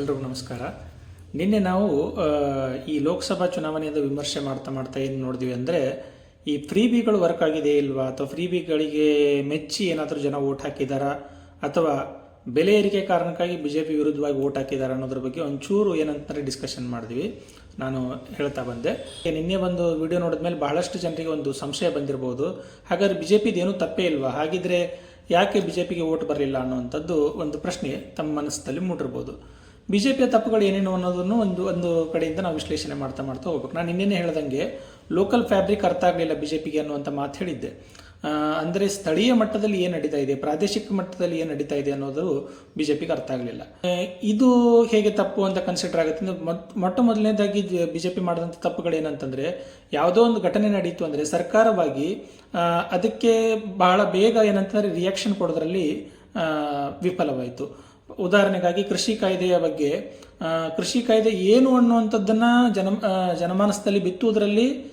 ಎಲ್ರಿಗೂ ನಮಸ್ಕಾರ. ನಿನ್ನೆ ನಾವು ಈ ಲೋಕಸಭಾ ಚುನಾವಣೆಯಿಂದ ವಿಮರ್ಶೆ ಮಾಡ್ತಾ ಮಾಡ್ತಾ ಏನು ನೋಡಿದ್ವಿ ಅಂದರೆ, ಈ ಫ್ರೀ ಬಿಗಳು ವರ್ಕ್ ಆಗಿದೆ ಇಲ್ವಾ? ಅಥವಾ ಫ್ರೀ ಬಿಗಳಿಗೆ ಮೆಚ್ಚಿ ಏನಾದರೂ ಜನ ಓಟ್ ಹಾಕಿದಾರಾ? ಅಥವಾ ಬೆಲೆ ಏರಿಕೆ ಕಾರಣಕ್ಕಾಗಿ ಬಿ ಜೆ ಪಿ ವಿರುದ್ಧವಾಗಿ ಓಟ್ ಹಾಕಿದಾರ ಅನ್ನೋದ್ರ ಬಗ್ಗೆ ಒಂಚೂರು ಏನಂತಂದರೆ ಡಿಸ್ಕಷನ್ ಮಾಡಿದ್ವಿ. ನಾನು ಹೇಳ್ತಾ ಬಂದೆ. ನಿನ್ನೆ ಒಂದು ವಿಡಿಯೋ ನೋಡಿದ್ಮೇಲೆ ಬಹಳಷ್ಟು ಜನರಿಗೆ ಒಂದು ಸಂಶಯ ಬಂದಿರಬಹುದು ಹಾಗಾದ್ರೆ ಬಿ ಜೆ ಪಿ ಏನೂ ತಪ್ಪೇ ಇಲ್ವಾ? ಹಾಗಿದ್ರೆ ಯಾಕೆ ಬಿ ಜೆ ಪಿಗೆ ಓಟ್ ಬರಲಿಲ್ಲ ಅನ್ನುವಂಥದ್ದು ಒಂದು ಪ್ರಶ್ನೆ ತಮ್ಮ ಮನಸ್ಸಲ್ಲಿ ಮೂಡಿರ್ಬೋದು. ಬಿ ಜೆ ಪಿಯ ತಪ್ಪುಗಳು ಏನೇನು ಅನ್ನೋದನ್ನು ಒಂದು ಒಂದು ಕಡೆಯಿಂದ ನಾವು ವಿಶ್ಲೇಷಣೆ ಮಾಡ್ತಾ ಮಾಡ್ತಾ ಹೋಗ್ಬೇಕು. ನಾನು ನಿನ್ನೆ ಹೇಳ್ದಂಗೆ ಲೋಕಲ್ ಫ್ಯಾಬ್ರಿಕ್ ಅರ್ಥ ಆಗಲಿಲ್ಲ ಬಿ ಜೆ ಪಿಗೆ ಅನ್ನುವಂಥ ಮಾತು ಹೇಳಿದ್ದೆ. ಅಂದರೆ ಸ್ಥಳೀಯ ಮಟ್ಟದಲ್ಲಿ ಏನು ನಡೀತಾ ಇದೆ, ಪ್ರಾದೇಶಿಕ ಮಟ್ಟದಲ್ಲಿ ಏನು ನಡೀತಾ ಇದೆ ಅನ್ನೋದು ಬಿ ಜೆ ಪಿಗೆ ಅರ್ಥ ಆಗಲಿಲ್ಲ. ಇದು ಹೇಗೆ ತಪ್ಪು ಅಂತ ಕನ್ಸಿಡರ್ ಆಗುತ್ತೆ ಮೊಟ್ಟ ಮೊದಲನೇದಾಗಿ ಬಿ ಜೆ ಪಿ ಮಾಡಿದಂಥ ತಪ್ಪುಗಳು ಏನಂತಂದರೆ ಯಾವುದೋ ಒಂದು ಘಟನೆ ನಡೀತು ಅಂದರೆ ಸರ್ಕಾರವಾಗಿ ಅದಕ್ಕೆ ಬಹಳ ಬೇಗ ಏನಂತಂದರೆ ರಿಯಾಕ್ಷನ್ ಕೊಡೋದ್ರಲ್ಲಿ ವಿಫಲವಾಯಿತು. ಉದಾಹರಣೆಗಾಗಿ ಕೃಷಿ ಕಾಯ್ದೆಯ ಬಗ್ಗೆ ಕೃಷಿ ಕಾಯ್ದೆ ಏನು ಅನ್ನುವಂಥದ್ದನ್ನು ಜನ ಜನಮಾನಸದಲ್ಲಿ ಬಿತ್ತುವುದರಲ್ಲಿ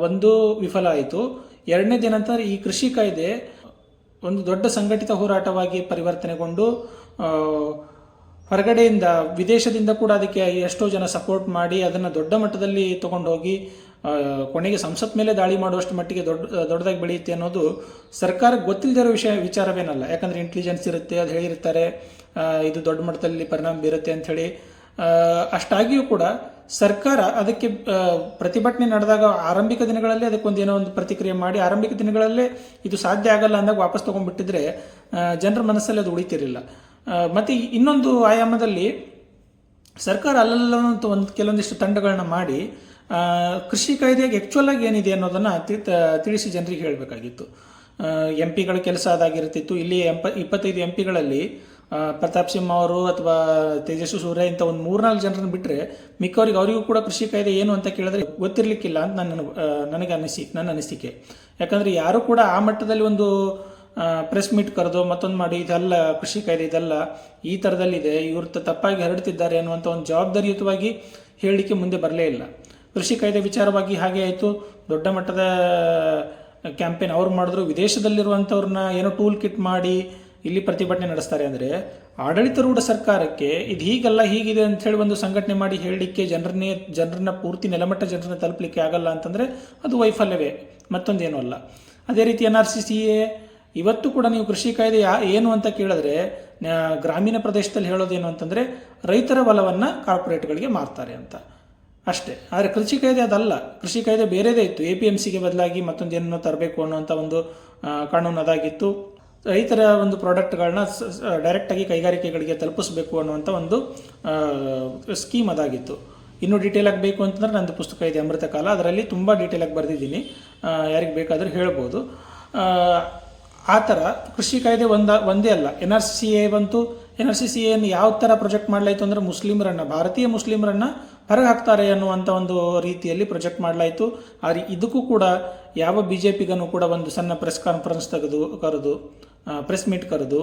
ಒಂದು ವಿಫಲ ಆಯಿತು. ಎರಡನೇ ದಿನ ಈ ಕೃಷಿ ಕಾಯ್ದೆ ಒಂದು ದೊಡ್ಡ ಸಂಘಟಿತ ಹೋರಾಟವಾಗಿ ಪರಿವರ್ತನೆಗೊಂಡು ಹೊರಗಡೆಯಿಂದ ವಿದೇಶದಿಂದ ಕೂಡ ಅದಕ್ಕೆ ಎಷ್ಟೋ ಜನ ಸಪೋರ್ಟ್ ಮಾಡಿ ಅದನ್ನು ದೊಡ್ಡ ಮಟ್ಟದಲ್ಲಿ ತೊಗೊಂಡೋಗಿ ಕೊನೆಗೆ ಸಂಸತ್ ಮೇಲೆ ದಾಳಿ ಮಾಡುವಷ್ಟು ಮಟ್ಟಿಗೆ ದೊಡ್ಡ, ದೊಡ್ಡದಾಗಿ ಬೆಳೆಯುತ್ತೆ ಅನ್ನೋದು ಸರ್ಕಾರಕ್ಕೆ ಗೊತ್ತಿಲ್ಲದೆ ಇರೋ ವಿಷಯ, ವಿಚಾರವೇನಲ್ಲ. ಯಾಕಂದರೆ ಇಂಟೆಲಿಜೆನ್ಸ್ ಇರುತ್ತೆ, ಅದು ಹೇಳಿರ್ತಾರೆ. ಇದು ದೊಡ್ಡ ಮಟ್ಟದಲ್ಲಿ ಪರಿಣಾಮ ಬೀರುತ್ತೆ ಅಂಥೇಳಿ ಅಷ್ಟಾಗಿಯೂ ಕೂಡ ಸರ್ಕಾರ ಅದಕ್ಕೆ ಪ್ರತಿಭಟನೆ ನಡೆದಾಗ ಆರಂಭಿಕ ದಿನಗಳಲ್ಲಿ ಅದಕ್ಕೊಂದು ಏನೋ ಒಂದು ಪ್ರತಿಕ್ರಿಯೆ ಮಾಡಿ, ಆರಂಭಿಕ ದಿನಗಳಲ್ಲೇ ಇದು ಸಾಧ್ಯ ಆಗಲ್ಲ ಅಂದಾಗ ವಾಪಸ್ ತೊಗೊಂಡ್ಬಿಟ್ಟಿದ್ರೆ ಜನರ ಮನಸ್ಸಲ್ಲಿ ಅದು ಉಳಿತಿರಲಿಲ್ಲ. ಮತ್ತು ಇನ್ನೊಂದು ಆಯಾಮದಲ್ಲಿ ಸರ್ಕಾರ ಅಲ್ಲಲ್ಲ ಒಂದು, ಕೆಲವೊಂದಿಷ್ಟು ತಂಡಗಳನ್ನ ಮಾಡಿ ಕೃಷಿ ಕಾಯ್ದೆಗೆ ಆ್ಯಕ್ಚುಲ್ ಆಗಿ ಏನಿದೆ ಅನ್ನೋದನ್ನು ತಿಳಿಸಿ ಜನರಿಗೆ ಹೇಳಬೇಕಾಗಿತ್ತು. ಎಂ ಪಿಗಳ ಕೆಲಸ ಅದಾಗಿರ್ತಿತ್ತು. ಇಲ್ಲಿ ಎಂಪ, ಇಪ್ಪತ್ತೈದು ಎಂ ಪಿಗಳಲ್ಲಿ ಪ್ರತಾಪ್ ಸಿಂಹ ಅವರು ಅಥವಾ ತೇಜಸ್ವಿ ಸೂರ್ಯ ಇಂಥ ಒಂದು ಮೂರ್ನಾಲ್ಕು ಜನರನ್ನು ಬಿಟ್ಟರೆ ಮಿಕ್ಕವರಿಗೆ ಅವರಿಗೂ ಕೂಡ ಕೃಷಿ ಕಾಯ್ದೆ ಏನು ಅಂತ ಕೇಳಿದ್ರೆ ಗೊತ್ತಿರಲಿಕ್ಕಿಲ್ಲ ಅಂತ ನನ್ನ ನನಗೆ ಅನಿಸಿ, ನನ್ನ ಅನಿಸಿಕೆ. ಯಾಕಂದರೆ ಯಾರು ಕೂಡ ಆ ಮಟ್ಟದಲ್ಲಿ ಒಂದು ಪ್ರೆಸ್ ಮೀಟ್ ಕರೆದು ಮತ್ತೊಂದು ಮಾಡಿ, ಇದೆಲ್ಲ ಕೃಷಿ ಕಾಯ್ದೆ, ಇದೆಲ್ಲ ಈ ಥರದಲ್ಲಿದೆ ಇವರು ತಪ್ಪಾಗಿ ಹರಡ್ತಿದ್ದಾರೆ ಅನ್ನುವಂಥ ಒಂದು ಜವಾಬ್ದಾರಿಯುತವಾಗಿ ಹೇಳಲಿಕ್ಕೆ ಮುಂದೆ ಬರಲೇ ಇಲ್ಲ. ಕೃಷಿ ಕಾಯ್ದೆ ವಿಚಾರವಾಗಿ ಹಾಗೆ ಆಯಿತು. ದೊಡ್ಡ ಮಟ್ಟದ ಕ್ಯಾಂಪೇನ್ ಅವ್ರು ಮಾಡಿದ್ರು. ವಿದೇಶದಲ್ಲಿರುವಂಥವ್ರನ್ನ ಏನೋ ಟೂಲ್ ಕಿಟ್ ಮಾಡಿ ಇಲ್ಲಿ ಪ್ರತಿಭಟನೆ ನಡೆಸ್ತಾರೆ ಅಂದರೆ ಆಡಳಿತಾರೂಢ ಸರ್ಕಾರಕ್ಕೆ ಇದು ಹೀಗಲ್ಲ, ಹೀಗಿದೆ ಅಂತ ಹೇಳಿ ಒಂದು ಸಂಘಟನೆ ಮಾಡಿ ಹೇಳಲಿಕ್ಕೆ ಜನರನ್ನೇ, ಜನರನ್ನ ಪೂರ್ತಿ ನೆಲಮಟ್ಟ ಜನರನ್ನ ತಲುಪಲಿಕ್ಕೆ ಆಗಲ್ಲ ಅಂತಂದರೆ ಅದು ವೈಫಲ್ಯವೇ. ಮತ್ತೊಂದೇನೂ ಅಲ್ಲ. ಅದೇ ರೀತಿ N R C C A ಇವತ್ತು ಕೂಡ ನೀವು ಕೃಷಿ ಕಾಯ್ದೆ ಯಾ, ಏನು ಅಂತ ಕೇಳಿದ್ರೆ ಗ್ರಾಮೀಣ ಪ್ರದೇಶದಲ್ಲಿ ಹೇಳೋದೇನು ಅಂತಂದರೆ ರೈತರ ಬಲವನ್ನು ಕಾರ್ಪೊರೇಟ್ಗಳಿಗೆ ಮಾರ್ತಾರೆ ಅಂತ. ಅಷ್ಟೇ. ಆದರೆ ಕೃಷಿ ಕಾಯ್ದೆ ಅದಲ್ಲ. ಕೃಷಿ ಕಾಯ್ದೆ ಬೇರೆದೇ ಇತ್ತು. ಎ ಪಿ ಎಂ ಸಿಗೆ ಬದಲಾಗಿ ಮತ್ತೊಂದು ಏನನ್ನೋ ತರಬೇಕು ಅನ್ನೋಂಥ ಒಂದು ಕಾನೂನು ಅದಾಗಿತ್ತು. ರೈತರ ಒಂದು ಪ್ರಾಡಕ್ಟ್ಗಳನ್ನ ಡೈರೆಕ್ಟಾಗಿ ಕೈಗಾರಿಕೆಗಳಿಗೆ ತಲುಪಿಸಬೇಕು ಅನ್ನುವಂಥ ಒಂದು ಸ್ಕೀಮ್ ಅದಾಗಿತ್ತು. ಇನ್ನೂ ಡೀಟೇಲ್ ಆಗಿ ಬೇಕು ಅಂತಂದ್ರೆ ನಂದು ಪುಸ್ತಕ ಇದೆ ಅಮೃತ ಕಾಲ ಅದರಲ್ಲಿ ತುಂಬ ಡೀಟೇಲ್ ಆಗಿ ಬರೆದಿದ್ದೀನಿ. ಯಾರಿಗೆ ಬೇಕಾದರೂ ಹೇಳ್ಬೋದು. ಆ, ಆ ಥರ ಕೃಷಿ ಕಾಯ್ದೆ ಒಂದ ಒಂದೇ ಅಲ್ಲ. ಎನ್ ಆರ್ ಸಿ ಎ ಬಂತು. N R C C N ಯಾವ ಥರ ಪ್ರೊಜೆಕ್ಟ್ ಮಾಡಲಾಯಿತು ಅಂದರೆ ಮುಸ್ಲಿಮರನ್ನು ಭಾರತೀಯ ಮುಸ್ಲಿಮರನ್ನು ಹೊರಗೆ ಹಾಕ್ತಾರೆ ಅನ್ನುವಂಥ ಒಂದು ರೀತಿಯಲ್ಲಿ ಪ್ರೊಜೆಕ್ಟ್ ಮಾಡಲಾಯಿತು. ಆದರೆ ಇದಕ್ಕೂ ಕೂಡ ಯಾವ ಬಿ ಜೆ ಕೂಡ ಒಂದು ಸಣ್ಣ ಪ್ರೆಸ್ ಕಾನ್ಫರೆನ್ಸ್ ತೆಗೆದು ಕರೆದು ಪ್ರೆಸ್ ಮೀಟ್ ಕರೆದು,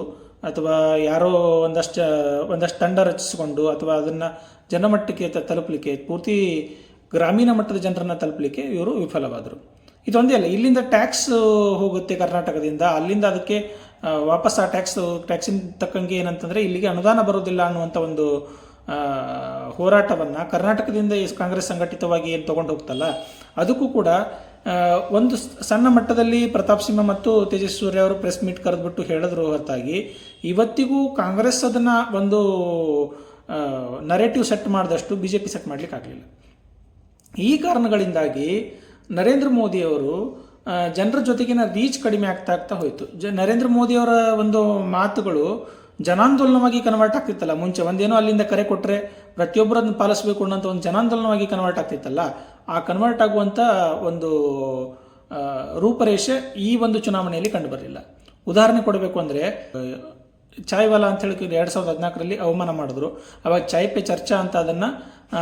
ಅಥವಾ ಯಾರೋ ಒಂದಷ್ಟು ಒಂದಷ್ಟು ತಂಡ ರಚಿಸಿಕೊಂಡು ಅಥವಾ ಅದನ್ನು ಜನಮಟ್ಟಕ್ಕೆ ತಲುಪಲಿಕ್ಕೆ, ಪೂರ್ತಿ ಗ್ರಾಮೀಣ ಮಟ್ಟದ ಜನರನ್ನು ತಲುಪಲಿಕ್ಕೆ ಇವರು ವಿಫಲವಾದರು. ಇದೊಂದೇ ಅಲ್ಲ, ಇಲ್ಲಿಂದ ಟ್ಯಾಕ್ಸ್ ಹೋಗುತ್ತೆ ಕರ್ನಾಟಕದಿಂದ, ಅಲ್ಲಿಂದ ಅದಕ್ಕೆ ವಾಪಸ್ ಆ ಟ್ಯಾಕ್ಸ್ ಟ್ಯಾಕ್ಸಿನ ತಕ್ಕಂಗೆ ಏನಂತಂದರೆ ಇಲ್ಲಿಗೆ ಅನುದಾನ ಬರೋದಿಲ್ಲ ಅನ್ನುವಂಥ ಒಂದು ಹೋರಾಟವನ್ನು ಕರ್ನಾಟಕದಿಂದ ಈ ಕಾಂಗ್ರೆಸ್ ಸಂಘಟಿತವಾಗಿ ಏನು ತೊಗೊಂಡು ಹೋಗ್ತಲ್ಲ, ಅದಕ್ಕೂ ಕೂಡ ಒಂದು ಸಣ್ಣ ಮಟ್ಟದಲ್ಲಿ ಪ್ರತಾಪ್ ಸಿಂಹ ಮತ್ತು ತೇಜಸ್ವಿ ಸೂರ್ಯ ಅವರು ಪ್ರೆಸ್ ಮೀಟ್ ಕರೆದ್ಬಿಟ್ಟು ಹೇಳಿದ್ರು ಹೊರತಾಗಿ, ಇವತ್ತಿಗೂ ಕಾಂಗ್ರೆಸ್ ಅದನ್ನು ಒಂದು ನರೇಟಿವ್ ಸೆಟ್ ಮಾಡಿದಷ್ಟು ಬಿ ಜೆ ಪಿ ಸೆಟ್ ಮಾಡಲಿಕ್ಕೆ ಆಗಲಿಲ್ಲ. ಈ ಕಾರಣಗಳಿಂದಾಗಿ ನರೇಂದ್ರ ಮೋದಿಯವರು ಜನರ ಜೊತೆಗಿನ ರೀಚ್ ಕಡಿಮೆ ಆಗ್ತಾ ಆಗ್ತಾ ಹೋಯಿತು. ಜ, ನರೇಂದ್ರ ಮೋದಿಯವರ ಒಂದು ಮಾತುಗಳು ಜನಾಂದೋಲನವಾಗಿ ಕನ್ವರ್ಟ್ ಆಗ್ತಿತ್ತಲ್ಲ? ಮುಂಚೆ ಒಂದೇನೋ ಅಲ್ಲಿಂದ ಕರೆ ಕೊಟ್ಟರೆ ಪ್ರತಿಯೊಬ್ಬರನ್ನು ಪಾಲಿಸಬೇಕು ಅನ್ನೋಂಥ ಒಂದು ಜನಾಂದೋಲನವಾಗಿ ಕನ್ವರ್ಟ್ ಆಗ್ತಿತ್ತಲ್ಲ? ಆ ಕನ್ವರ್ಟ್ ಆಗುವಂಥ ಒಂದು ರೂಪರೇಷೆ ಈ ಒಂದು ಚುನಾವಣೆಯಲ್ಲಿ ಕಂಡುಬರಲಿಲ್ಲ. ಉದಾಹರಣೆ ಕೊಡಬೇಕು ಅಂದರೆ, ಚಾಯ್ವಾಲಾ ಅಂತ ಹೇಳಿ ಎರಡು ಸಾವಿರದ ಹದಿನಾಲ್ಕರಲ್ಲಿ ಅವಮಾನ ಮಾಡಿದ್ರು. ಅವಾಗ ಚಾಯ್ ಪೆ ಚರ್ಚಾ ಅಂತ ಅದನ್ನು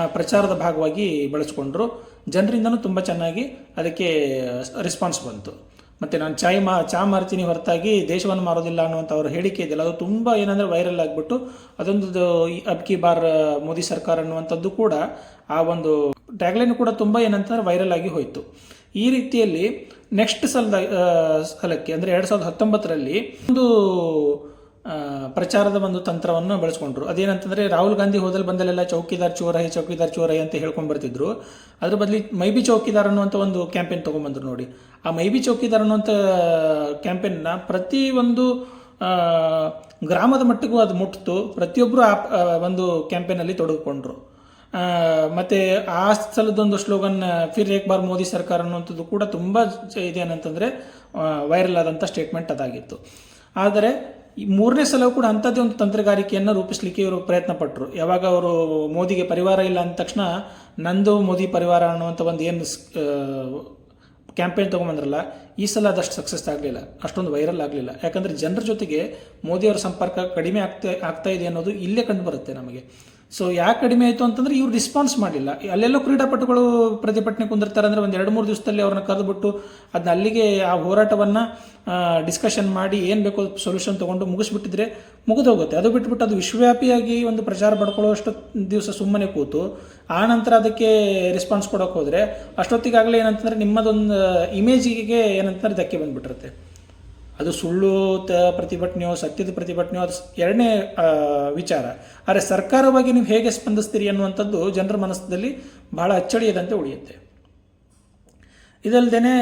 ಪ್ರಚಾರದ ಭಾಗವಾಗಿ ಬಳಸ್ಕೊಂಡ್ರು. ಜನರಿಂದನೂ ತುಂಬ ಚೆನ್ನಾಗಿ ಅದಕ್ಕೆ ರೆಸ್ಪಾನ್ಸ್ ಬಂತು. ಮತ್ತು ನಾನು ಚಾಯ್ ಮಾ, ಚಾ ಮಾರ್ತೀನಿ ಹೊರತಾಗಿ ದೇಶವನ್ನು ಮಾರೋದಿಲ್ಲ ಅನ್ನುವಂಥ ಅವ್ರ ಹೇಳಿಕೆ ಇದೆಯಲ್ಲ ಅದು ತುಂಬ ಏನಂದರೆ ವೈರಲ್ ಆಗಿಬಿಟ್ಟು ಅದೊಂದು ಅಬ್ ಅಬ್ಕಿ ಬಾರ್, ಮೋದಿ ಸರ್ಕಾರ ಅನ್ನುವಂಥದ್ದು ಕೂಡ ಆ ಒಂದು ಟ್ಯಾಗ್ಲೈನ್ ಕೂಡ ತುಂಬ ಏನಂತಂದ್ರೆ ವೈರಲ್ ಆಗಿ ಹೋಯಿತು. ಈ ರೀತಿಯಲ್ಲಿ ನೆಕ್ಸ್ಟ್ ಸಲದ ಸಲಕ್ಕೆ ಅಂದರೆ ಎರಡು ಸಾವಿರದ ಹತ್ತೊಂಬತ್ತರಲ್ಲಿ ಒಂದು ಪ್ರಚಾರದ ಒಂದು ತಂತ್ರವನ್ನು ಬಳಸ್ಕೊಂಡ್ರು. ಅದೇನಂತಂದ್ರೆ ರಾಹುಲ್ ಗಾಂಧಿ ಹೋದಲ್ಲಿ ಬಂದಲ್ಲೆಲ್ಲ ಚೌಕಿದಾರ್ ಚೋರ್ ಚೌಕಿದಾರ್ ಚೋರೈ ಅಂತ ಹೇಳ್ಕೊಂಡು ಬರ್ತಿದ್ರು. ಅದ್ರ ಬದಲಿ ಮೈಬಿ ಚೌಕಿದಾರ್ ಅನ್ನುವಂಥ ಒಂದು ಕ್ಯಾಂಪೇನ್ ತಗೊಂಡ್ಬಂದ್ರು ನೋಡಿ. ಆ ಮೈಬಿ ಚೌಕಿದಾರ್ ಅನ್ನುವಂಥ ಕ್ಯಾಂಪೇನ್ನ ಪ್ರತಿ ಒಂದು ಗ್ರಾಮದ ಮಟ್ಟಿಗೂ ಅದು ಮುಟ್ಟಿತು ಪ್ರತಿಯೊಬ್ಬರು ಆ ಒಂದು ಕ್ಯಾಂಪೇನಲ್ಲಿ ತೊಡಗಿಕೊಂಡ್ರು. ಮತ್ತು ಮತ್ತೆ ಆ ಸ್ಥಳದೊಂದು ಸ್ಲೋಗನ್, ಫಿರ್ ಏಕ್ ಬಾರ್ ಮೋದಿ ಸರ್ಕಾರ ಅನ್ನುವಂಥದ್ದು ಕೂಡ ತುಂಬ ಇದೇನಂತಂದರೆ ವೈರಲ್ ಆದಂಥ ಸ್ಟೇಟ್ಮೆಂಟ್ ಅದಾಗಿತ್ತು. ಆದರೆ ಈ ಮೂರನೇ ಸಲವೂ ಕೂಡ ಅಂಥದ್ದೇ ಒಂದು ತಂತ್ರಗಾರಿಕೆಯನ್ನು ರೂಪಿಸಲಿಕ್ಕೆ ಇವರು ಪ್ರಯತ್ನ ಪಟ್ಟರು ಯಾವಾಗ ಅವರು ಮೋದಿಗೆ ಪರಿವಾರ ಇಲ್ಲ ಅಂದ ತಕ್ಷಣ ನಂದು ಮೋದಿ ಪರಿವಾರ ಅನ್ನುವಂಥ ಒಂದು ಏನು ಕ್ಯಾಂಪೇನ್ ತೊಗೊಂಬಂದ್ರಲ್ಲ, ಈ ಸಲ ಅದಷ್ಟು ಸಕ್ಸಸ್ ಆಗಲಿಲ್ಲ. ಅಷ್ಟೊಂದು ವೈರಲ್ ಆಗಲಿಲ್ಲ. ಯಾಕಂದರೆ ಜನರ ಜೊತೆಗೆ ಮೋದಿಯವರ ಸಂಪರ್ಕ ಕಡಿಮೆ ಆಗ್ತಾ ಆಗ್ತಾ ಇದೆ ಅನ್ನೋದು ಇಲ್ಲೇ ಕಂಡು ಬರುತ್ತೆ ನಮಗೆ. ಸೊ ಯಾಕೆ ಕಡಿಮೆ ಆಯಿತು ಅಂತಂದ್ರೆ ಇವ್ರು ರಿಸ್ಪಾನ್ಸ್ ಮಾಡಿಲ್ಲ ಅಲ್ಲೆಲ್ಲೋ ಕ್ರೀಡಾಪಟುಗಳು ಪ್ರತಿಭಟನೆ ಕುಂದಿರ್ತಾರೆ ಅಂದರೆ ಒಂದು ಎರಡು ಮೂರು ದಿವಸದಲ್ಲಿ ಅವ್ರನ್ನ ಕರೆದುಬಿಟ್ಟು ಅದನ್ನ ಅಲ್ಲಿಗೆ ಆ ಹೋರಾಟವನ್ನು ಡಿಸ್ಕಷನ್ ಮಾಡಿ ಏನು ಬೇಕೋ ಸೊಲ್ಯೂಷನ್ ತೊಗೊಂಡು ಮುಗಿಸ್ಬಿಟ್ಟಿದ್ರೆ ಮುಗಿದೋಗುತ್ತೆ. ಅದು ಬಿಟ್ಬಿಟ್ಟು ಅದು ವಿಶ್ವವ್ಯಾಪಿಯಾಗಿ ಒಂದು ಪ್ರಚಾರ ಪಡ್ಕೊಳ್ಳೋಷ್ಟು ದಿವಸ ಸುಮ್ಮನೆ ಕೂತು. ಆ ನಂತರ ಅದಕ್ಕೆ ರೆಸ್ಪಾನ್ಸ್ ಕೊಡೋಕೆ ಹೋದರೆ ಅಷ್ಟೊತ್ತಿಗಾಗಲೇ ಏನಂತಂದರೆ ನಿಮ್ಮದೊಂದು ಇಮೇಜಿಗೆ ಏನಂತಂದ್ರೆ ಧಕ್ಕೆ ಬಂದ್ಬಿಟ್ಟಿರುತ್ತೆ. ಅದು ಸುಳ್ಳು ತ ಪ್ರತಿಭಟನೆಯೋ, ಸತ್ಯದ ಪ್ರತಿಭಟನೆಯೋ, ಅದು ಎರಡನೇ ವಿಚಾರ. ಆದರೆ ಸರ್ಕಾರವಾಗಿ ನೀವು ಹೇಗೆ ಸ್ಪಂದಿಸ್ತೀರಿ ಅನ್ನುವಂಥದ್ದು ಜನರ ಮನಸ್ಸಿನಲ್ಲಿ ಬಹಳ ಅಚ್ಚಳಿಯದಂತೆ ಉಳಿಯುತ್ತೆ. ಇದಲ್ಲದೆ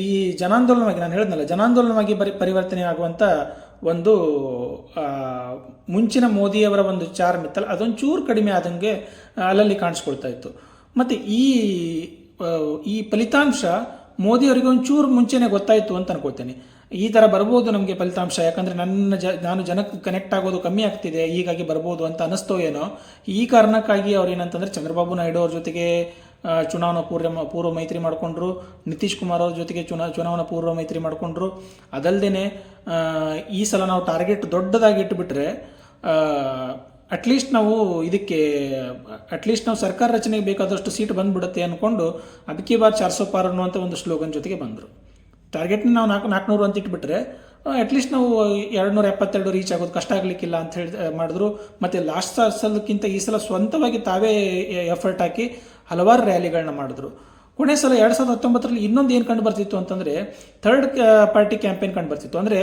ಈ ಜನಾಂದೋಲನವಾಗಿ ನಾನು ಹೇಳಿದ್ನಲ್ಲ, ಜನಾಂದೋಲನವಾಗಿ ಬರಿ ಪರಿವರ್ತನೆ ಆಗುವಂಥ ಒಂದು ಮುಂಚಿನ ಮೋದಿಯವರ ಒಂದು ಚಾರ್ ಮಿತ್ತಲ್ಲ ಅದೊಂಚೂರು ಕಡಿಮೆ ಆದಂಗೆ ಅಲ್ಲಲ್ಲಿ ಕಾಣಿಸ್ಕೊಳ್ತಾ ಇತ್ತು. ಮತ್ತು ಈ ಈ ಫಲಿತಾಂಶ ಮೋದಿಯವರಿಗೆ ಒಂಚೂರು ಮುಂಚೆನೇ ಗೊತ್ತಾಯಿತು ಅಂತ ಅನ್ಕೋತೇನೆ ಈ ಥರ ಬರ್ಬೋದು ನಮಗೆ ಫಲಿತಾಂಶ. ಯಾಕಂದರೆ ನನ್ನ ಜ, ನಾನು ಜನಕ್ಕೆ ಕನೆಕ್ಟ್ ಆಗೋದು ಕಮ್ಮಿ ಆಗ್ತಿದೆ, ಹೀಗಾಗಿ ಬರ್ಬೋದು ಅಂತ ಅನ್ನಿಸ್ತೋ ಏನೋ. ಈ ಕಾರಣಕ್ಕಾಗಿ ಅವ್ರು ಏನಂತಂದರೆ ಚಂದ್ರಬಾಬು ನಾಯ್ಡು ಅವ್ರ ಜೊತೆಗೆ ಚುನಾವಣಾ ಪೂರ್ವ ಪೂರ್ವ ಮೈತ್ರಿ ಮಾಡಿಕೊಂಡ್ರು. ನಿತೀಶ್ ಕುಮಾರ್ ಅವ್ರ ಜೊತೆಗೆ ಚುನಾ, ಚುನಾವಣಾ ಪೂರ್ವ ಮೈತ್ರಿ ಮಾಡಿಕೊಂಡ್ರು. ಅದಲ್ಲದೆ ಈ ಸಲ ನಾವು ಟಾರ್ಗೆಟ್ ದೊಡ್ಡದಾಗಿ ಇಟ್ಟುಬಿಟ್ರೆ ಅಟ್ಲೀಸ್ಟ್ ನಾವು ಇದಕ್ಕೆ ಅಟ್ಲೀಸ್ಟ್ ನಾವು ಸರ್ಕಾರ ರಚನೆಗೆ ಬೇಕಾದಷ್ಟು ಸೀಟ್ ಬಂದ್ಬಿಡುತ್ತೆ ಅಂದ್ಕೊಂಡು ಅದಕ್ಕೆ ಬಾರ್ ಚಾರ್ಸೋ ಪಾರ್ ಅನ್ನುವಂಥ ಒಂದು ಸ್ಲೋಗನ್ ಜೊತೆಗೆ ಬಂದರು. ಟಾರ್ಗೆಟ್ನ ನಾವು ನಾಲ್ಕು ನಾಲ್ಕುನೂರು ಅಂತ ಇಟ್ಬಿಟ್ರೆ ಅಟ್ಲೀಸ್ಟ್ ನಾವು ಎರಡು ನೂರ ಎಪ್ಪತ್ತೆರಡು ರೀಚ್ ಆಗೋದು ಕಷ್ಟ ಆಗಲಿಕ್ಕಿಲ್ಲ ಅಂತ ಹೇಳಿ ಮಾಡಿದ್ರು. ಮತ್ತು ಲಾಸ್ಟ್ ಸಲಕ್ಕಿಂತ ಈ ಸಲ ಸ್ವಂತವಾಗಿ ತಾವೇ ಎಫರ್ಟ್ ಹಾಕಿ ಹಲವಾರು ರ್ಯಾಲಿಗಳನ್ನ ಮಾಡಿದ್ರು. ಕೊನೆ ಸಲ ಎರಡು ಸಾವಿರದ ಹತ್ತೊಂಬತ್ತರಲ್ಲಿ ಇನ್ನೊಂದು ಏನು ಕಂಡು ಬರ್ತಿತ್ತು ಅಂತಂದರೆ ಥರ್ಡ್ ಪಾರ್ಟಿ ಕ್ಯಾಂಪೇನ್ ಕಂಡು ಬರ್ತಿತ್ತು. ಅಂದರೆ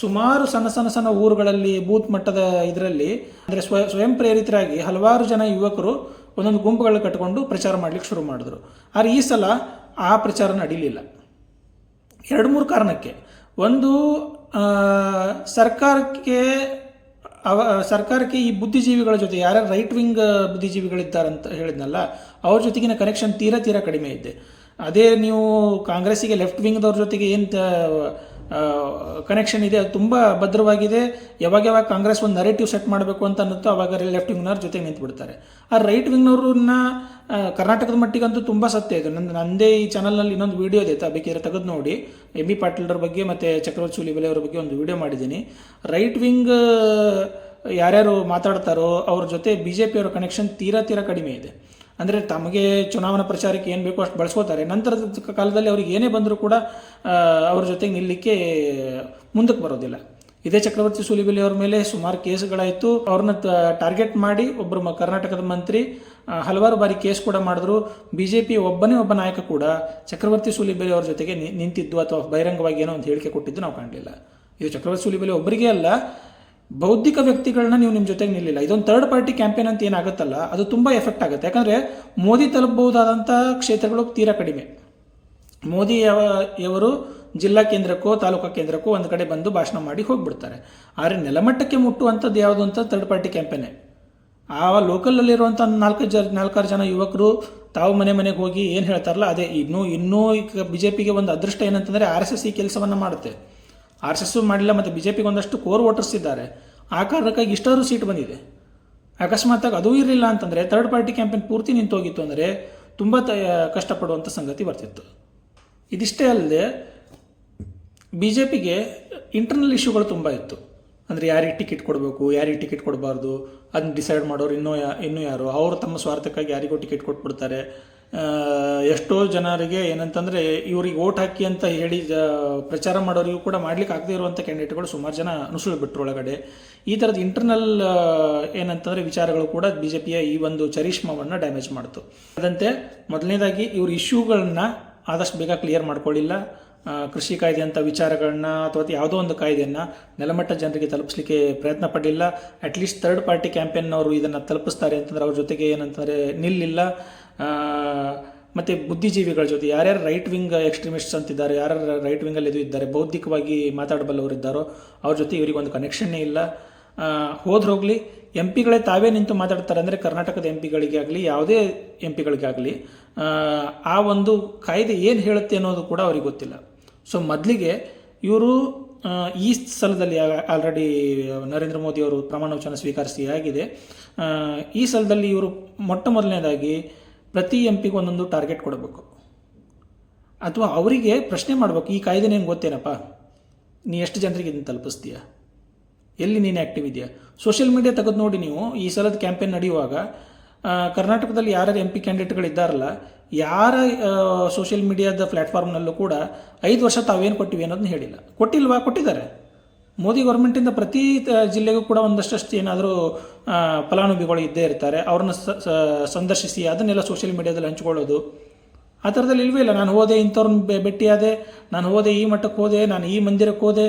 ಸುಮಾರು ಸಣ್ಣ ಸಣ್ಣ ಸಣ್ಣ ಊರುಗಳಲ್ಲಿ, ಬೂತ್ ಮಟ್ಟದ ಇದರಲ್ಲಿ, ಅಂದರೆ ಸ್ವ ಸ್ವಯಂ ಪ್ರೇರಿತರಾಗಿ ಹಲವಾರು ಜನ ಯುವಕರು ಒಂದೊಂದು ಗುಂಪುಗಳು ಕಟ್ಟಿಕೊಂಡು ಪ್ರಚಾರ ಮಾಡಲಿಕ್ಕೆ ಶುರು ಮಾಡಿದ್ರು. ಆದರೆ ಈ ಸಲ ಆ ಪ್ರಚಾರ ನಡೀಲಿಲ್ಲ. ಎರಡು ಮೂರು ಕಾರಣಕ್ಕೆ. ಒಂದು ಸರ್ಕಾರಕ್ಕೆ, ಅವ, ಸರ್ಕಾರಕ್ಕೆ ಈ ಬುದ್ಧಿಜೀವಿಗಳ ಜೊತೆ ಯಾರ್ಯಾರು ರೈಟ್ ವಿಂಗ್ ಬುದ್ಧಿಜೀವಿಗಳಿದ್ದಾರಂತ ಹೇಳಿದ್ನಲ್ಲ, ಅವ್ರ ಜೊತೆಗಿನ ಕನೆಕ್ಷನ್ ತೀರಾ ತೀರಾ ಕಡಿಮೆ ಇದೆ. ಅದೇ ನೀವು ಕಾಂಗ್ರೆಸ್ಸಿಗೆ ಲೆಫ್ಟ್ ವಿಂಗ್ದವ್ರ ಜೊತೆಗೆ ಏನು ಕನೆಕ್ಷನ್ ಇದೆ, ಅದು ತುಂಬ ಭದ್ರವಾಗಿದೆ. ಯಾವಾಗ ಯಾವಾಗ ಕಾಂಗ್ರೆಸ್ ಒಂದು ನರೇಟಿವ್ ಸೆಟ್ ಮಾಡಬೇಕು ಅಂತ ಅನ್ನುತ್ತೋ ಅವಾಗ ಲೆಫ್ಟ್ ವಿಂಗ್ನವ್ರ ಜೊತೆ ನಿಂತು ಬಿಡ್ತಾರೆ ಆ ರೈಟ್ ವಿಂಗ್ನವ್ರನ್ನ ಕರ್ನಾಟಕದ ಮಟ್ಟಿಗಂತೂ ತುಂಬ ಸತ್ಯ ಇದೆ. ನನ್ನ ನಂದೇ ಈ ಚಾನಲ್ನಲ್ಲಿ ಇನ್ನೊಂದು ವಿಡಿಯೋ ಇದೆ ಬೇಕಿದ್ರೆ ತೆಗೆದು ನೋಡಿ. ಎಂ ಬಿ ಪಾಟೀಲ್ರ ಬಗ್ಗೆ ಮತ್ತು ಚಕ್ರವರ್ತಿ ಸೂಲಿಬೆಲೆ ಅವರ ಬಗ್ಗೆ ಒಂದು ವಿಡಿಯೋ ಮಾಡಿದ್ದೀನಿ. ರೈಟ್ ವಿಂಗ್ ಯಾರ್ಯಾರು ಮಾತಾಡ್ತಾರೋ ಅವ್ರ ಜೊತೆ ಬಿ ಜೆ ಪಿಯವರ ಕನೆಕ್ಷನ್ ತೀರಾ ತೀರಾ ಕಡಿಮೆ ಇದೆ. ಅಂದರೆ ತಮಗೆ ಚುನಾವಣಾ ಪ್ರಚಾರಕ್ಕೆ ಏನು ಬೇಕೋ ಅಷ್ಟು ಬಳಸ್ಕೋತಾರೆ. ನಂತರದ ಕಾಲದಲ್ಲಿ ಅವ್ರಿಗೆ ಏನೇ ಬಂದರೂ ಕೂಡ ಅವ್ರ ಜೊತೆಗೆ ನಿಲ್ಲಕ್ಕೆ ಮುಂದಕ್ಕೆ ಬರೋದಿಲ್ಲ. ಇದೇ ಚಕ್ರವರ್ತಿ ಸೂಲಿಬೆಲೆ ಅವ್ರ ಮೇಲೆ ಸುಮಾರು ಕೇಸ್ಗಳಾಯಿತು. ಅವ್ರನ್ನ ಟಾರ್ಗೆಟ್ ಮಾಡಿ ಒಬ್ಬರು ಕರ್ನಾಟಕದ ಮಂತ್ರಿ ಹಲವಾರು ಬಾರಿ ಕೇಸ್ ಕೂಡ ಮಾಡಿದ್ರು. ಬಿ ಜೆ ಪಿ ಒಬ್ಬನೇ ಒಬ್ಬ ನಾಯಕ ಕೂಡ ಚಕ್ರವರ್ತಿ ಸೂಲಿಬೆಲೆ ಅವ್ರ ಜೊತೆಗೆ ನಿಂತಿದ್ದು ಅಥವಾ ಬಹಿರಂಗವಾಗಿ ಏನೋ ಒಂದು ಹೇಳಿಕೆ ಕೊಟ್ಟಿದ್ದು ನಾವು ಕಾಣಲಿಲ್ಲ. ಇದು ಚಕ್ರವರ್ತಿ ಸೂಲಿಬೆಲಿ ಒಬ್ಬರಿಗೆ ಅಲ್ಲ ಬೌದ್ಧಿಕ ವ್ಯಕ್ತಿಗಳನ್ನ ನೀವು ನಿಮ್ಮ ಜೊತೆಗೆ ನಿಲ್ಲಿಲ್ಲ. ಇದೊಂದು ಥರ್ಡ್ ಪಾರ್ಟಿ ಕ್ಯಾಂಪೇನ್ ಅಂತ ಏನಾಗುತ್ತಲ್ಲ, ಅದು ತುಂಬ ಎಫೆಕ್ಟ್ ಆಗುತ್ತೆ. ಯಾಕಂದರೆ ಮೋದಿ ತಲುಪಬಹುದಾದಂಥ ಕ್ಷೇತ್ರಗಳು ತೀರಾ ಕಡಿಮೆ. ಮೋದಿ ಯವರು ಜಿಲ್ಲಾ ಕೇಂದ್ರಕ್ಕೋ, ತಾಲೂಕಾ ಕೇಂದ್ರಕ್ಕೋ ಒಂದು ಕಡೆ ಬಂದು ಭಾಷಣ ಮಾಡಿ ಹೋಗ್ಬಿಡ್ತಾರೆ. ಆದರೆ ನೆಲಮಟ್ಟಕ್ಕೆ ಮುಟ್ಟುವಂಥದ್ದು ಯಾವುದು ಅಂತ ಥರ್ಡ್ ಪಾರ್ಟಿ ಕ್ಯಾಂಪೇನೆ ಆ ಲೋಕಲಲ್ಲಿರುವಂಥ ನಾಲ್ಕು ಜ, ನಾಲ್ಕಾರು ಜನ ಯುವಕರು ತಾವು ಮನೆ ಮನೆಗೆ ಹೋಗಿ ಏನು ಹೇಳ್ತಾರಲ್ಲ, ಅದೇ ಇನ್ನೂ ಇನ್ನೂ ಈಗ ಬಿ ಜೆ ಪಿಗೆ ಒಂದು ಅದೃಷ್ಟ ಏನಂತಂದರೆ ಆರ್ ಎಸ್ ಎಸ್ ಈ ಕೆಲಸವನ್ನು ಮಾಡುತ್ತೆ. ಆರ್ ಎಸ್ ಎಸ್ಸು ಮಾಡಿಲ್ಲ ಮತ್ತು ಬಿ ಜೆ ಪಿಗೆ ಒಂದಷ್ಟು ಕೋರ್ ವೋಟರ್ಸ್ ಇದ್ದಾರೆ. ಆ ಕಾರಣಕ್ಕಾಗಿ ಇಷ್ಟಾದರೂ ಸೀಟ್ ಬಂದಿದೆ. ಅಕಸ್ಮಾತಾಗಿ ಅದೂ ಇರಲಿಲ್ಲ ಅಂತಂದರೆ ಥರ್ಡ್ ಪಾರ್ಟಿ ಕ್ಯಾಂಪೇನ್ ಪೂರ್ತಿ ನಿಂತೋಗಿತ್ತು ಅಂದರೆ ತುಂಬ ತ ಕಷ್ಟಪಡುವಂಥ ಸಂಗತಿ ಬರ್ತಿತ್ತು. ಇದಿಷ್ಟೇ ಅಲ್ಲದೆ ಬಿ ಜೆ ಪಿಗೆ ಇಂಟರ್ನಲ್ ಇಶ್ಯೂಗಳು ತುಂಬ ಇತ್ತು. ಅಂದರೆ ಯಾರಿಗೆ ಟಿಕೆಟ್ ಕೊಡಬೇಕು, ಯಾರಿಗೆ ಟಿಕೆಟ್ ಕೊಡಬಾರ್ದು, ಅದನ್ನ ಡಿಸೈಡ್ ಮಾಡೋರು ಇನ್ನೂ ಯಾ, ಇನ್ನೂ ಯಾರು? ಅವರು ತಮ್ಮ ಸ್ವಾರ್ಥಕ್ಕಾಗಿ ಯಾರಿಗೋ ಟಿಕೆಟ್ ಕೊಟ್ಬಿಡ್ತಾರೆ. ಎಷ್ಟೋ ಜನರಿಗೆ ಏನಂತಂದರೆ ಇವ್ರಿಗೆ ಓಟ್ ಹಾಕಿ ಅಂತ ಹೇಳಿ ಪ್ರಚಾರ ಮಾಡೋರಿಗೂ ಕೂಡ ಮಾಡ್ಲಿಕ್ಕೆ ಆಗದೇ ಇರುವಂಥ ಕ್ಯಾಂಡಿಡೇಟ್ಗಳು ಸುಮಾರು ಜನ ಅನುಸೂಳು ಬಿಟ್ಟರು ಒಳಗಡೆ. ಈ ಥರದ ಇಂಟರ್ನಲ್ ಏನಂತಂದರೆ ವಿಚಾರಗಳು ಕೂಡ ಬಿ ಜೆ ಪಿಯ ಈ ಒಂದು ಚರಿಷ್ಮವನ್ನು ಡ್ಯಾಮೇಜ್ ಮಾಡ್ತು. ಅದಂತೆ ಮೊದಲನೇದಾಗಿ ಇವ್ರ ಇಶ್ಯೂಗಳನ್ನ ಆದಷ್ಟು ಬೇಗ ಕ್ಲಿಯರ್ ಮಾಡ್ಕೊಳ್ಳಿಲ್ಲ ಕೃಷಿ ಕಾಯ್ದೆ ಅಂತ ವಿಚಾರಗಳನ್ನ ಅಥವಾ ಯಾವುದೋ ಒಂದು ಕಾಯ್ದೆಯನ್ನು ನೆಲಮಟ್ಟ ಜನರಿಗೆ ತಲುಪಿಸ್ಲಿಕ್ಕೆ ಪ್ರಯತ್ನ ಪಡಲಿಲ್ಲ. ಅಟ್ಲೀಸ್ಟ್ ಥರ್ಡ್ ಪಾರ್ಟಿ ಕ್ಯಾಂಪೇನ್ನವರು ಇದನ್ನು ತಲುಪಿಸ್ತಾರೆ ಅಂತಂದ್ರೆ ಅವ್ರ ಜೊತೆಗೆ ಏನಂತಂದರೆ ನಿಲ್ಲಿಲ್ಲ. ಮತ್ತು ಬುದ್ಧಿಜೀವಿಗಳ ಜೊತೆ ಯಾರ್ಯಾರು ರೈಟ್ ವಿಂಗ್ ಎಕ್ಸ್ಟ್ರೀಮಿಸ್ಟ್ಸ್ ಅಂತಿದ್ದಾರೆ, ಯಾರ್ಯಾರು ರೈಟ್ ವಿಂಗಲ್ಲಿ ಇದು ಇದ್ದಾರೆ, ಬೌದ್ಧಿಕವಾಗಿ ಮಾತಾಡಬಲ್ಲವರು ಇದ್ದಾರೋ ಅವ್ರ ಜೊತೆ ಇವರಿಗೊಂದು ಕನೆಕ್ಷನ್ನೇ ಇಲ್ಲ. ಹೋದ್ರೆ ಹೋಗಲಿ ಎಂ ಪಿಗಳೇ ತಾವೇ ನಿಂತು ಮಾತಾಡ್ತಾರೆ ಅಂದರೆ ಕರ್ನಾಟಕದ ಎಂ ಪಿಗಳಿಗೆ ಆಗಲಿ, ಯಾವುದೇ ಎಂ ಪಿಗಳಿಗಾಗಲಿ ಆ ಒಂದು ಕಾಯ್ದೆ ಏನು ಹೇಳುತ್ತೆ ಅನ್ನೋದು ಕೂಡ ಅವ್ರಿಗೆ ಗೊತ್ತಿಲ್ಲ. ಸೊ ಮೊದಲಿಗೆ ಇವರು ಈ ಸಲದಲ್ಲಿ ಆಲ್ರೆಡಿ ನರೇಂದ್ರ ಮೋದಿ ಅವರು ಪ್ರಮಾಣ ವಚನ ಸ್ವೀಕರಿಸಿ ಆಗಿದೆ. ಈ ಸಲದಲ್ಲಿ ಇವರು ಮೊಟ್ಟ ಮೊದಲನೇದಾಗಿ ಪ್ರತಿ ಎಂ ಪಿಗೆ ಒಂದೊಂದು ಟಾರ್ಗೆಟ್ ಕೊಡಬೇಕು. ಅಥವಾ ಅವರಿಗೆ ಪ್ರಶ್ನೆ ಮಾಡಬೇಕು, ಈ ಕಾಯ್ದೆ ನೇನು ಗೊತ್ತೇನಪ್ಪ? ನೀ ಎಷ್ಟು ಜನರಿಗೆ ಇದನ್ನು ತಲುಪಿಸ್ತೀಯ? ಎಲ್ಲಿ ನೀನು ಆ್ಯಕ್ಟಿವ್ ಇದೆಯಾ ಸೋಷಿಯಲ್ ಮೀಡಿಯಾ ತೆಗೆದು ನೋಡಿ ನೀವು, ಈ ಸಲದ ಕ್ಯಾಂಪೇನ್ ನಡೆಯುವಾಗ ಕರ್ನಾಟಕದಲ್ಲಿ ಯಾರ್ಯಾರು ಎಂ ಪಿ ಕ್ಯಾಂಡಿಡೇಟ್ಗಳಿದ್ದಾರಲ್ಲ ಯಾರ ಸೋಷಿಯಲ್ ಮೀಡಿಯಾದ ಪ್ಲ್ಯಾಟ್ಫಾರ್ಮ್ನಲ್ಲೂ ಕೂಡ ಐದು ವರ್ಷ ತಾವೇನು ಕೊಟ್ಟಿವಿ ಅನ್ನೋದನ್ನ ಹೇಳಿಲ್ಲ. ಕೊಟ್ಟಿಲ್ವಾ? ಕೊಟ್ಟಿದ್ದಾರೆ. ಮೋದಿ ಗೌರ್ಮೆಂಟಿಂದ ಪ್ರತಿ ಜಿಲ್ಲೆಗೂ ಕೂಡ ಒಂದಷ್ಟು ಏನಾದರೂ ಫಲಾನುಭವಿಗಳು ಇದ್ದೇ ಇರ್ತಾರೆ. ಅವ್ರನ್ನ ಸಂದರ್ಶಿಸಿ, ಅದನ್ನೆಲ್ಲ ಸೋಷಿಯಲ್ ಮೀಡಿಯಾದಲ್ಲಿ ಹಂಚ್ಕೊಳ್ಳೋದು. ಆ ಥರದಲ್ಲಿ ಇಲ್ವೇ ಇಲ್ಲ. ನಾನು ಹೋದೆ, ಇಂಥವ್ರನ್ನ ಭೇಟಿಯಾದೆ ನಾನು ಹೋದೆ, ಈ ಮಟ್ಟಕ್ಕೆ ಹೋದೆ. ನಾನು ಈ ಮಂದಿರಕ್ಕೆ ಹೋದೆ.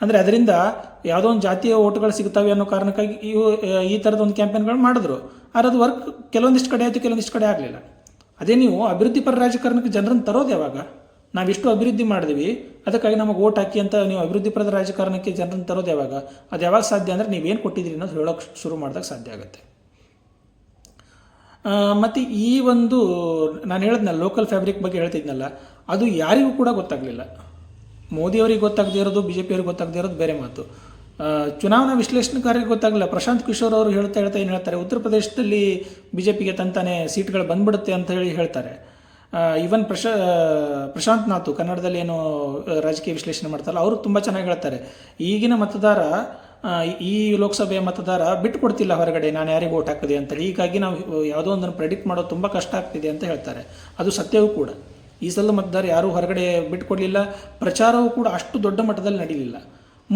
ಅಂದರೆ ಅದರಿಂದ ಯಾವುದೋ ಒಂದು ಜಾತಿಯ ಓಟ್ಗಳು ಸಿಗ್ತವೆ ಅನ್ನೋ ಕಾರಣಕ್ಕಾಗಿ ಇವು ಈ ಥರದ ಒಂದು ಕ್ಯಾಂಪೇನ್ಗಳು ಮಾಡಿದ್ರು. ಆದರೆ ಅದು ವರ್ಕ್ ಕೆಲವೊಂದಿಷ್ಟು ಕಡೆ ಆಯಿತು, ಕೆಲವೊಂದಿಷ್ಟು ಕಡೆ ಆಗಲಿಲ್ಲ. ಅದೇ ನೀವು ಅಭಿವೃದ್ಧಿಪರ ರಾಜಕಾರಣಕ್ಕೆ ಜನರನ್ನು ತರೋದು ಯಾವಾಗ? ನಾವಿಷ್ಟು ಅಭಿವೃದ್ಧಿ ಮಾಡಿದ್ವಿ, ಅದಕ್ಕಾಗಿ ನಮಗೆ ಓಟ್ ಹಾಕಿ ಅಂತ ನೀವು ಅಭಿವೃದ್ಧಿಪರದ ರಾಜಕಾರಣಕ್ಕೆ ಜನರನ್ನು ತರೋದು ಯಾವಾಗ? ಅದು ಯಾವಾಗ ಸಾಧ್ಯ ಅಂದರೆ ನೀವೇನು ಕೊಟ್ಟಿದ್ದೀರಿ ಅನ್ನೋದು ಹೇಳೋಕೆ ಶುರು ಮಾಡಿದಾಗ ಸಾಧ್ಯ ಆಗುತ್ತೆ. ಮತ್ತು ಈ ಒಂದು, ನಾನು ಹೇಳಿದ್ನಲ್ಲ ಲೋಕಲ್ ಫ್ಯಾಬ್ರಿಕ್ ಬಗ್ಗೆ ಹೇಳ್ತಿದ್ನಲ್ಲ, ಅದು ಯಾರಿಗೂ ಕೂಡ ಗೊತ್ತಾಗಲಿಲ್ಲ. ಮೋದಿಯವರಿಗೆ ಗೊತ್ತಾಗದೇ ಇರೋದು ಬಿ ಜೆ ಪಿಯವ್ರಿಗೆ ಗೊತ್ತಾಗದೇ ಇರೋದು ಬೇರೆ ಮಾತು. ಚುನಾವಣಾ ವಿಶ್ಲೇಷಣೆಕಾರರಿಗೆ ಗೊತ್ತಾಗಲಿಲ್ಲ. ಪ್ರಶಾಂತ್ ಕಿಶೋರ್ ಅವರು ಹೇಳ್ತಾ ಹೇಳ್ತಾ ಏನು ಹೇಳ್ತಾರೆ? ಉತ್ತರ ಪ್ರದೇಶದಲ್ಲಿ ಬಿ ಜೆ ಪಿಗೆ ತಂತಾನೆ ಸೀಟ್ಗಳು ಬಂದ್ಬಿಡುತ್ತೆ ಅಂತ ಹೇಳಿ ಹೇಳ್ತಾರೆ. ಈವನ್ ಪ್ರಶಾ ಪ್ರಶಾಂತ್ ನಾಥು ಕನ್ನಡದಲ್ಲಿ ಏನು ರಾಜಕೀಯ ವಿಶ್ಲೇಷಣೆ ಮಾಡ್ತಾರಲ್ಲ, ಅವರು ತುಂಬ ಚೆನ್ನಾಗಿ ಹೇಳ್ತಾರೆ. ಈಗಿನ ಮತದಾರ ಈ ಲೋಕಸಭೆಯ ಮತದಾರ ಬಿಟ್ಟು ಕೊಡ್ತಿಲ್ಲ ಹೊರಗಡೆ, ನಾನು ಯಾರಿಗೆ ಓಟ್ ಹಾಕಿದೆ ಅಂತೇಳಿ. ಹೀಗಾಗಿ ನಾವು ಯಾವುದೋ ಒಂದನ್ನು ಪ್ರೆಡಿಕ್ಟ್ ಮಾಡೋದು ತುಂಬ ಕಷ್ಟ ಆಗ್ತಿದೆ ಅಂತ ಹೇಳ್ತಾರೆ. ಅದು ಸತ್ಯವೂ ಕೂಡ. ಈ ಸಲ ಮತದಾರ ಯಾರೂ ಹೊರಗಡೆ ಬಿಟ್ಟುಕೊಡ್ಲಿಲ್ಲ ಪ್ರಚಾರವೂ ಕೂಡ ಅಷ್ಟು ದೊಡ್ಡ ಮಟ್ಟದಲ್ಲಿ ನಡೀಲಿಲ್ಲ.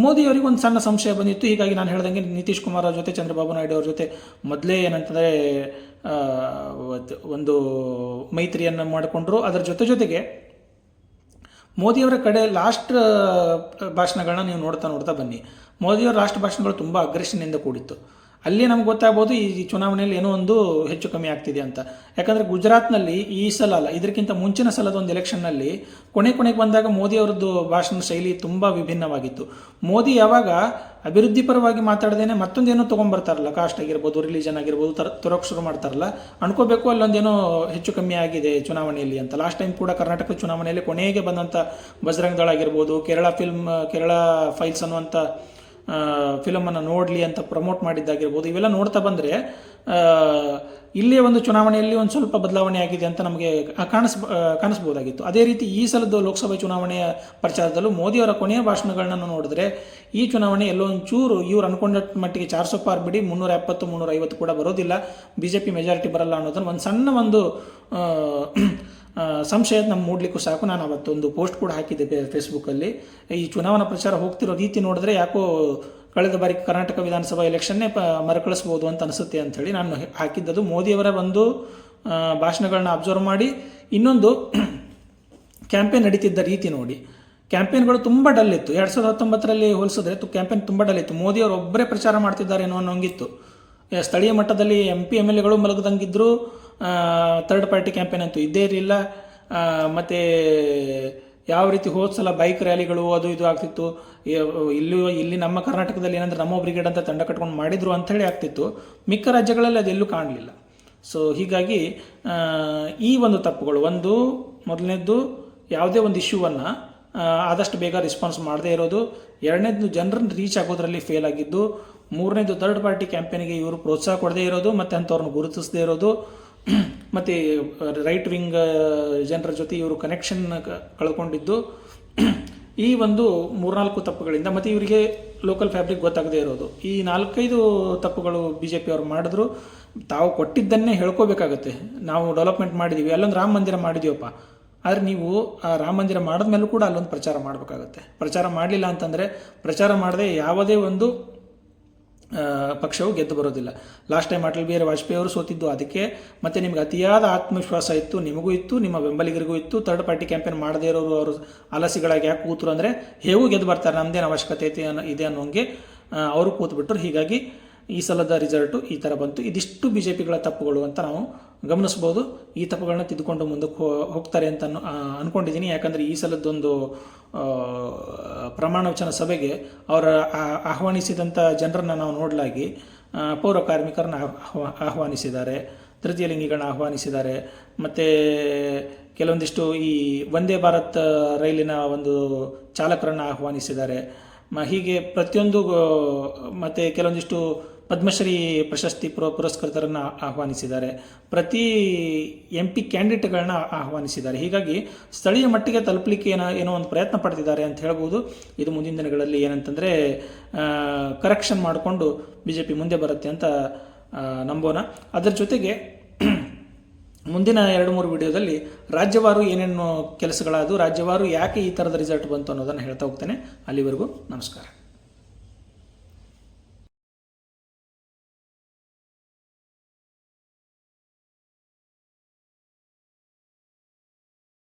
ಮೋದಿ ಅವರಿಗೆ ಒಂದು ಸಣ್ಣ ಸಂಶಯ ಬಂದಿತ್ತು. ಹೀಗಾಗಿ ನಾನು ಹೇಳ್ದಂಗೆ ನಿತೀಶ್ ಕುಮಾರ್ ಅವ್ರ ಜೊತೆ, ಚಂದ್ರಬಾಬು ನಾಯ್ಡು ಅವ್ರ ಜೊತೆ ಮೊದಲೇ ಏನಂತಂದರೆ ಒಂದು ಮೈತ್ರಿಯನ್ನು ಮಾಡಿಕೊಂಡ್ರು. ಅದರ ಜೊತೆ ಜೊತೆಗೆ ಮೋದಿಯವರ ಕಡೆ ಲಾಸ್ಟ್ ಭಾಷಣಗಳನ್ನ ನೀವು ನೋಡ್ತಾ ನೋಡ್ತಾ ಬನ್ನಿ. ಮೋದಿಯವರ ಲಾಸ್ಟ್ ಭಾಷಣಗಳು ತುಂಬ ಅಗ್ರೆಷನ್ನಿಂದ ಕೂಡಿತ್ತು. ಅಲ್ಲಿ ನಮ್ಗೆ ಗೊತ್ತಾಗ್ಬೋದು ಈ ಚುನಾವಣೆಯಲ್ಲಿ ಏನೋ ಒಂದು ಹೆಚ್ಚು ಕಮ್ಮಿ ಆಗ್ತಿದೆ ಅಂತ. ಯಾಕಂದರೆ ಗುಜರಾತ್ನಲ್ಲಿ ಈ ಸಲ ಅಲ್ಲ ಇದಕ್ಕಿಂತ ಮುಂಚಿನ ಸಲದ ಒಂದು ಎಲೆಕ್ಷನ್ನಲ್ಲಿ ಕೊನೆ ಕೊನೆಗೆ ಬಂದಾಗ ಮೋದಿ ಅವರದ್ದು ಭಾಷಣ ಶೈಲಿ ತುಂಬ ವಿಭಿನ್ನವಾಗಿತ್ತು. ಮೋದಿ ಯಾವಾಗ ಅಭಿವೃದ್ಧಿ ಪರವಾಗಿ ಮಾತಾಡದೇನೆ ಮತ್ತೊಂದೇನೋ ತೊಗೊಂಬರ್ತಾರಲ್ಲ ಕಾಸ್ಟ್ ಆಗಿರ್ಬೋದು ರಿಲಿಜನ್ ಆಗಿರ್ಬೋದು, ತರ, ತೊರಕ್ ಶುರು ಮಾಡ್ತಾರಲ್ಲ, ಅನ್ಕೋಬೇಕು ಅಲ್ಲೊಂದೇನೋ ಹೆಚ್ಚು ಕಮ್ಮಿ ಆಗಿದೆ ಚುನಾವಣೆಯಲ್ಲಿ ಅಂತ. ಲಾಸ್ಟ್ ಟೈಮ್ ಕೂಡ ಕರ್ನಾಟಕ ಚುನಾವಣೆಯಲ್ಲಿ ಕೊನೆಗೆ ಬಂದಂಥ ಬಜರಂಗ್ ದಳ ಆಗಿರ್ಬೋದು, ಕೇರಳ ಫಿಲ್ಮ್ ಕೇರಳ ಫೈಲ್ಸ್ ಅನ್ನುವಂಥ ಫಿಲಮನ್ನು ನೋಡಲಿ ಅಂತ ಪ್ರಮೋಟ್ ಮಾಡಿದ್ದಾಗಿರ್ಬೋದು, ಇವೆಲ್ಲ ನೋಡ್ತಾ ಬಂದರೆ ಇಲ್ಲಿಯ ಒಂದು ಚುನಾವಣೆಯಲ್ಲಿ ಒಂದು ಸ್ವಲ್ಪ ಬದಲಾವಣೆ ಆಗಿದೆ ಅಂತ ನಮಗೆ ಕಾಣಿಸ್ ಕಾಣಿಸ್ಬೋದಾಗಿತ್ತು. ಅದೇ ರೀತಿ ಈ ಸಲದ ಲೋಕಸಭೆ ಚುನಾವಣೆಯ ಪ್ರಚಾರದಲ್ಲೂ ಮೋದಿಯವರ ಕೊನೆಯ ಭಾಷಣಗಳನ್ನು ನೋಡಿದ್ರೆ, ಈ ಚುನಾವಣೆ ಎಲ್ಲೋ ಒಂಚೂರು ಇವ್ರು ಅನ್ಕೊಂಡ ಮಟ್ಟಿಗೆ ಚಾರ್ ಸೊಪ್ಪ ಬಿಡಿ, ಮುನ್ನೂರ ಎಪ್ಪತ್ತು, ಮುನ್ನೂರ ಐವತ್ತು ಕೂಡ ಬರೋದಿಲ್ಲ ಬಿ ಜೆ ಪಿ ಮೆಜಾರಿಟಿ ಬರಲ್ಲ ಅನ್ನೋದನ್ನು ಒಂದು ಸಣ್ಣ ಒಂದು ಸಂಶಯ ನಮ್ಮ ಮೂಡಲಿಕ್ಕೂ ಸಾಕು. ನಾನು ಅವತ್ತೊಂದು ಪೋಸ್ಟ್ ಕೂಡ ಹಾಕಿದ್ದೆ ಫೇಸ್ಬುಕ್ಕಲ್ಲಿ. ಈ ಚುನಾವಣಾ ಪ್ರಚಾರ ಹೋಗ್ತಿರೋ ರೀತಿ ನೋಡಿದ್ರೆ ಯಾಕೋ ಕಳೆದ ಬಾರಿ ಕರ್ನಾಟಕ ವಿಧಾನಸಭಾ ಎಲೆಕ್ಷನ್ನೇ ಪ, ಮರುಕಳಿಸ್ಬೋದು ಅಂತ ಅನಿಸುತ್ತೆ ಅಂಥೇಳಿ ನಾನು ಹಾಕಿದ್ದದು. ಮೋದಿಯವರ ಒಂದು ಭಾಷಣಗಳನ್ನ ಅಬ್ಸರ್ವ್ ಮಾಡಿ, ಇನ್ನೊಂದು ಕ್ಯಾಂಪೇನ್ ನಡೀತಿದ್ದ ರೀತಿ ನೋಡಿ. ಕ್ಯಾಂಪೇನ್ಗಳು ತುಂಬ ಡಲ್ ಇತ್ತು. ಎರಡು ಸಾವಿರದ ಹತ್ತೊಂಬತ್ತರಲ್ಲಿ ಹೋಲಿಸಿದ್ರೆ ತು, ಕ್ಯಾಂಪೇನ್ ತುಂಬ ಡಲ್ ಇತ್ತು. ಮೋದಿಯವರು ಒಬ್ಬರೇ ಪ್ರಚಾರ ಮಾಡ್ತಿದ್ದಾರೆ ಅನ್ನೋ ಅನ್ನೋಂಗಿತ್ತು ಸ್ಥಳೀಯ ಮಟ್ಟದಲ್ಲಿ ಎಂ ಪಿ ಎಂ ಎಲ್ ಎಗಳು ಮಲಗದಂಗಿದ್ರು. ಥರ್ಡ್ ಪಾರ್ಟಿ ಕ್ಯಾಂಪೇನ್ ಅಂತೂ ಇದ್ದೇ ಇರಲಿಲ್ಲ. ಮತ್ತು ಯಾವ ರೀತಿ ಹೋದ ಸಲ ಬೈಕ್ ರ್ಯಾಲಿಗಳು ಅದು ಇದು ಆಗ್ತಿತ್ತು. ಇಲ್ಲಿ ಇಲ್ಲಿ ನಮ್ಮ ಕರ್ನಾಟಕದಲ್ಲಿ ಏನಂದ್ರೆ ನಮ್ಮ ಬ್ರಿಗೇಡ್ ಅಂತ ತಂಡ ಕಟ್ಕೊಂಡು ಮಾಡಿದ್ರು ಅಂಥೇಳಿ ಆಗ್ತಿತ್ತು. ಮಿಕ್ಕ ರಾಜ್ಯಗಳಲ್ಲಿ ಅದೆಲ್ಲೂ ಕಾಣಲಿಲ್ಲ. ಸೊ ಹೀಗಾಗಿ ಈ ಒಂದು ತಪ್ಪುಗಳು, ಒಂದು, ಮೊದಲನೇದ್ದು ಯಾವುದೇ ಒಂದು ಇಶ್ಯೂವನ್ನು ಆದಷ್ಟು ಬೇಗ ರೆಸ್ಪಾನ್ಸ್ ಮಾಡದೇ ಇರೋದು. ಎರಡನೇದು ಜನರನ್ನು ರೀಚ್ ಆಗೋದ್ರಲ್ಲಿ ಫೇಲ್ ಆಗಿದ್ದು. ಮೂರನೇದು ಥರ್ಡ್ ಪಾರ್ಟಿ ಕ್ಯಾಂಪೇನಿಗೆ ಇವರು ಪ್ರೋತ್ಸಾಹ ಕೊಡದೇ ಇರೋದು, ಮತ್ತು ಅಂಥವ್ರನ್ನ ಗುರುತಿಸದೇ ಇರೋದು. ಮತ್ತು ರೈಟ್ ವಿಂಗ್ ಜನರ ಜೊತೆ ಇವರು ಕನೆಕ್ಷನ್ ಕಳ್ಕೊಂಡಿದ್ದು, ಈ ಒಂದು ಮೂರ್ನಾಲ್ಕು ತಪ್ಪುಗಳಿಂದ, ಮತ್ತು ಇವರಿಗೆ ಲೋಕಲ್ ಫ್ಯಾಬ್ರಿಕ್ ಗೊತ್ತಾಗದೇ ಇರೋದು. ಈ ನಾಲ್ಕೈದು ತಪ್ಪುಗಳು ಬಿ ಜೆ ಪಿಯವರು ಮಾಡಿದ್ರು, ತಾವು ಕೊಟ್ಟಿದ್ದನ್ನೇ ಹೇಳ್ಕೋಬೇಕಾಗತ್ತೆ. ನಾವು ಡೆವಲಪ್ಮೆಂಟ್ ಮಾಡಿದ್ದೀವಿ ಅಲ್ಲೊಂದು ರಾಮ ಮಂದಿರ ಮಾಡಿದೀವಪ್ಪ ಆದರೆ ನೀವು ಆ ರಾಮ ಮಂದಿರ ಮಾಡಿದ್ಮೇಲೂ ಕೂಡ ಅಲ್ಲೊಂದು ಪ್ರಚಾರ ಮಾಡಬೇಕಾಗತ್ತೆ. ಪ್ರಚಾರ ಮಾಡಲಿಲ್ಲ ಅಂತಂದರೆ, ಪ್ರಚಾರ ಮಾಡದೆ ಯಾವುದೇ ಒಂದು ಪಕ್ಷವು ಗೆದ್ದು ಬರೋದಿಲ್ಲ. ಲಾಸ್ಟ್ ಟೈಮ್ ಅಟಲ್ ಬಿಹಾರಿ ವಾಜಪೇಯಿ ಅವರು ಸೋತಿದ್ದು ಅದಕ್ಕೆ. ಮತ್ತು ನಿಮ್ಗೆ ಅತಿಯಾದ ಆತ್ಮವಿಶ್ವಾಸ ಇತ್ತು, ನಿಮಗೂ ಇತ್ತು, ನಿಮ್ಮ ಬೆಂಬಲಿಗರಿಗೂ ಇತ್ತು. ಥರ್ಡ್ ಪಾರ್ಟಿ ಕ್ಯಾಂಪೇನ್ ಮಾಡದೇ ಇರೋರು ಅವರು ಆಲಸಿಗಳಾಗಿ ಯಾಕೆ ಕೂತರು ಅಂದರೆ, ಹೇಗೂ ಗೆದ್ದು ಬರ್ತಾರೆ ನಮ್ಮದೇನು ಅವಶ್ಯಕತೆ ಐತಿ ಅನ್ನೋ ಇದೆ ಅನ್ನೋಂಗೆ ಅವರು ಕೂತ್ಬಿಟ್ರು. ಹೀಗಾಗಿ ಈ ಸಲದ ರಿಸಲ್ಟು ಈ ಥರ ಬಂತು. ಇದಿಷ್ಟು ಬಿ ಜೆ ಪಿಗಳ ತಪ್ಪುಗಳು ಅಂತ ನಾವು ಗಮನಿಸ್ಬೋದು ಈ ತಪ್ಪುಗಳನ್ನ ತಿದ್ದುಕೊಂಡು ಮುಂದಕ್ಕೆ ಹೋಗ್ತಾರೆ ಅಂತ ಅಂದ್ಕೊಂಡಿದ್ದೀನಿ ಯಾಕಂದರೆ ಈ ಸಲದ್ದೊಂದು ಪ್ರಮಾಣ ವಚನ ಸಭೆಗೆ ಅವರ ಆಹ್ವಾನಿಸಿದಂಥ ಜನರನ್ನು ನಾವು ನೋಡಲಾಗಿ ಪೌರ ಕಾರ್ಮಿಕರನ್ನ ಆಹ್ವಾ, ಆಹ್ವಾನಿಸಿದ್ದಾರೆ, ತೃತೀಯ ಲಿಂಗಿಗಳನ್ನ ಆಹ್ವಾನಿಸಿದ್ದಾರೆ, ಮತ್ತು ಕೆಲವೊಂದಿಷ್ಟು ಈ ವಂದೇ ಭಾರತ್ ರೈಲಿನ ಒಂದು ಚಾಲಕರನ್ನು ಆಹ್ವಾನಿಸಿದ್ದಾರೆ. ಹೀಗೆ ಪ್ರತಿಯೊಂದು ಮತ್ತೆ ಕೆಲವೊಂದಿಷ್ಟು ಪದ್ಮಶ್ರೀ ಪ್ರಶಸ್ತಿ ಪುರ ಪುರಸ್ಕೃತರನ್ನು ಆಹ್ವಾನಿಸಿದ್ದಾರೆ. ಪ್ರತಿ ಎಂ ಪಿ ಕ್ಯಾಂಡಿಡೇಟ್ಗಳನ್ನ ಆಹ್ವಾನಿಸಿದ್ದಾರೆ. ಹೀಗಾಗಿ ಸ್ಥಳೀಯ ಮಟ್ಟಿಗೆ ತಲುಪಲಿಕ್ಕೆ ಏನೋ ಏನೋ ಒಂದು ಪ್ರಯತ್ನ ಪಡ್ತಿದ್ದಾರೆ ಅಂತ ಹೇಳ್ಬೋದು. ಇದು ಮುಂದಿನ ದಿನಗಳಲ್ಲಿ ಏನಂತಂದರೆ ಕರೆಕ್ಷನ್ ಮಾಡಿಕೊಂಡು ಬಿ ಜೆ ಪಿ ಮುಂದೆ ಬರುತ್ತೆ ಅಂತ ನಂಬೋಣ. ಅದರ ಜೊತೆಗೆ ಮುಂದಿನ ಎರಡು ಮೂರು ವಿಡಿಯೋದಲ್ಲಿ ರಾಜ್ಯವಾರು ಏನೇನು ಕೆಲಸಗಳಾದವು, ರಾಜ್ಯವಾರು ಯಾಕೆ ಈ ಥರದ ರಿಸಲ್ಟ್ ಬಂತು ಅನ್ನೋದನ್ನು ಹೇಳ್ತಾ ಹೋಗ್ತೇನೆ. ಅಲ್ಲಿವರೆಗೂ ನಮಸ್ಕಾರ.